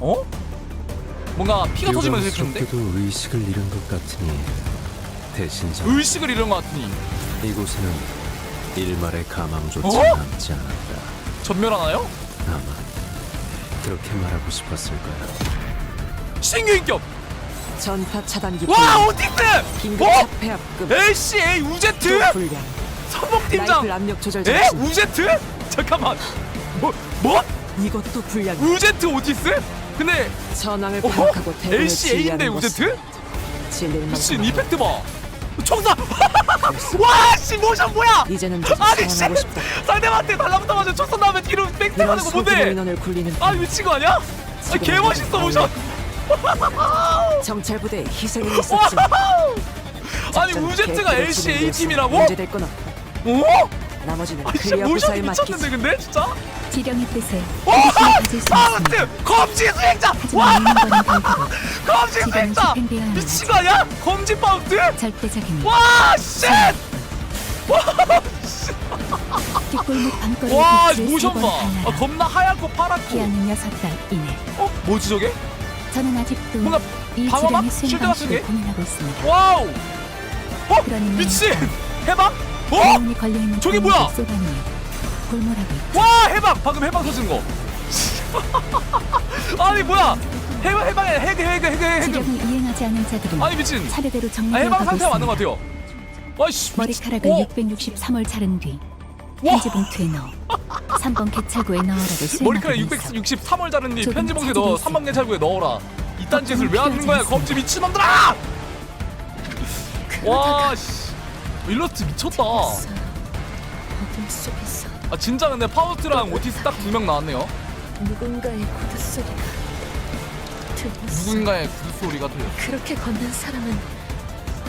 어? 뭔가 피가 터지면서 했는데 의식을 잃은 것 같으니 대신 전 의식을 잃은 것 같으니 이곳에는 일말의 가망조차 어? 남지 않았다. 전멸하나요? 아마 그렇게 말하고 싶었을 거야. 신규 인격 전파 차단기 와 오티스 긴급 어? 차폐 합금 LCA 우제트 또 불량 선봉팀장 라이플 압력 조절 에? 장치 우제트? 잠깐만 뭐? 뭐? 이것도 불량 우제트 오티스? 근데 전황을 어? 파악하고 대군을 LCA인데 지휘하는 우제트? 미친 만나봐. 이펙트 봐 총사 와씨 모션 뭐야 이제는 아니 씨 싶다 상대방한테 달라붙어가지고 총선 다음에 뒤로 뺑뺑 이런 하는 거 소규모 뭔데 인원을 굴리는 아 미친 거 아니야? 아 개멋있어 모션 정찰부대에 희생이 있었지만 아니 작전 우제트가 계획대로 LCA 진행되었으니 팀이라고? 문제될 건 없다 어? 나머지는 아 진짜 클리어 모션이 미쳤는데 맡기지 근데 진짜? 지령의 뜻을 와! 당신이 가질 수 있습니다. 파우스트 검지 수행자! 와! 하지만 있는 거는 결과로 검지 지금 수행자! 미친 거 아니야? 검지 파우스트? 절대적인 와! 쉣! 뒷골목 와 빛을 모션 봐! 아. 겁나 하얗고 파랗고 기한은 여섯 달 이내. 어? 뭐지 저게? 저는 아직도 뭔가 이 방어막? 지령의 수행 쉴드 같은 게? 방식을 고민하고 있습니다. 와우! 어? 그러니 미친! 해방? 어? 고온이 걸려 있는 저게 뭐야? 골몰하고. 와 해방! 방금 해방 터진 거 아니 뭐야 해방 해방해 해그 해그 해그 해그 지령을 이행하지 않은 자들은 아니 미친 차례대로 아, 정리되어 해방 가고 상태가 맞는 것 있습니다. 같아요 와이씨 머리카락을 어? 663월 자른 뒤 와! 편지 봉투에 넣어 3번 개찰구에 넣어라고 수행하고 머리카락 있어. 663월 자른 뒤 조금 편지봉투에 넣어 차지고 3만 개 찰구에 넣어라 이딴 짓을 왜 하는 거야 필요하지 검지 미친놈들아 와 씨 일러스트 미쳤다 어둠 속에서 아 진짜 근데 파우스트랑 오티스 딱 두 명 나왔네요 누군가의 구두 소리가 들렸어. 누군가의 구두 소리가 들려 그렇게 걷는 사람은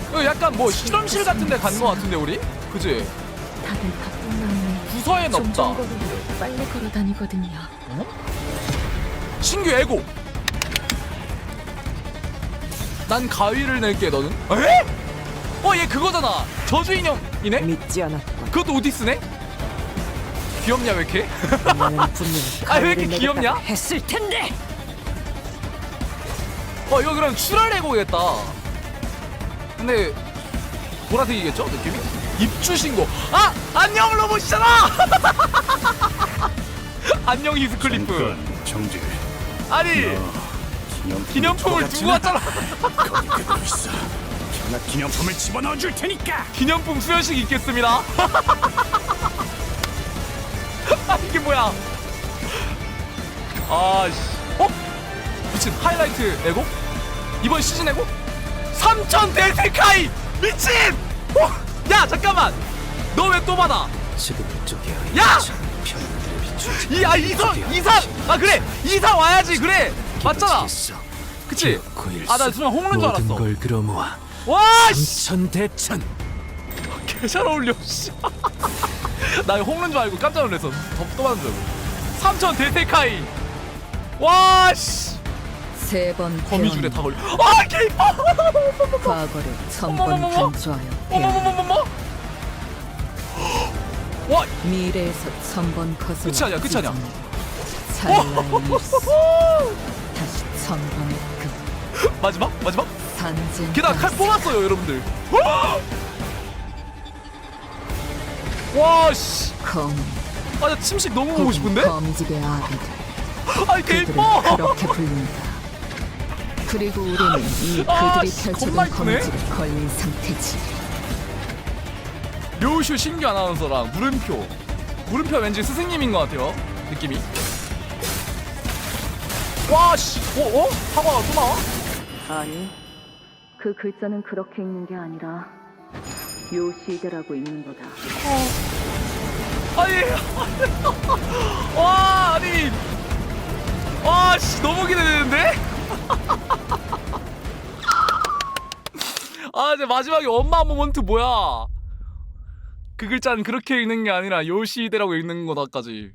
이거 약간 뭐 실험실 같은 데 간 거 같은데 우리? 그지? 다들 바쁜 마음에 부서엔 없다 빨리 걸어 다니거든요. 신규 에고 난 가위를 낼게 너는 에? 어 얘 그거잖아 저주 인형이네? 믿지 않았고 그것도 오티스네? 귀엽냐 왜 이렇게? 나는 분명히 아, 왜 이렇게 귀엽냐? 했을 텐데 어 이거 그럼 출혈 에고겠다 근데 보라색이겠죠 느낌이? 입주 신고 아! 안녕 로봇이잖아! 안녕 히스클리프 잠깐 정지 아니 기념품 기념품을 두고 왔잖아 거기 그대로 있어 제가 기념품을 집어넣어 줄 테니까 기념품 수여식 있겠습니다. 아 이게 뭐야? 아 씨, 어? 미친 하이라이트 에고? 이번 시즌 에고? 3천 델테카이 미친! 어? 야 잠깐만, 너 왜 또 받아? 지금 이쪽에 야! 이아 이상 이상 아 그래 이상 와야지 그래 맞잖아. 그치? 아나 일수. 순간 홍른 줄 알았어. 걸 와 씨, 삼천대천 개잘 어울려 씨. 나 이거 줄 알고 깜짝 놀랐어. 더 받은 줄 알고. 3천 델테카이. 와 씨. 세 번 거미줄에 다 걸려. 아, 개 이뻐. 과거를 어머머머머. 천번 배운 어머머머머머. 와, 미래에서 천번 거슬러 끝이 아니야, 끝이 아니야. 일수 다시 천번의 금 마지막, 마지막. 게다가 칼 뽑았어요, 여러분들. 와, 씨. 검 아, 나 침식 너무 보고 싶은데? 검직의 아비들 아, 개 그들을 이뻐. 그렇게 부른다 그리고 우리는 이 아, 그들이 씨, 겁나 이쁘네. 검직에 걸린 상태지 료슈 신규 아나운서랑 물음표. 물음표 왠지 스승님인 것 같아요. 느낌이. 와, 씨. 어, 어? 사과가 또 나와? 아니 그 글자는 그렇게 읽는 게 아니라 요시대라고 읽는 거다 아니, 와, 아니, 와, 씨, 너무 기대되는데? 아, 이제 마지막에 엄마 모먼트 뭐야? 그 글자는 그렇게 읽는 게 아니라 요시대라고 읽는 거다까지.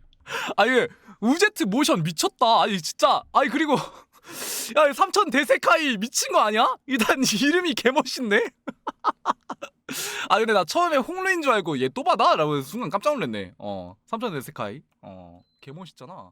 아니, 우제트 모션 미쳤다. 아니, 진짜. 아니, 그리고, 야, 삼천 대세카이 미친 거 아니야? 일단 이름이 개멋있네? 아 근데 나 처음에 홍루인 줄 알고 얘 또 받아? 라고 해서 순간 깜짝 놀랐네 어 삼천 대세카이 어 개멋있잖아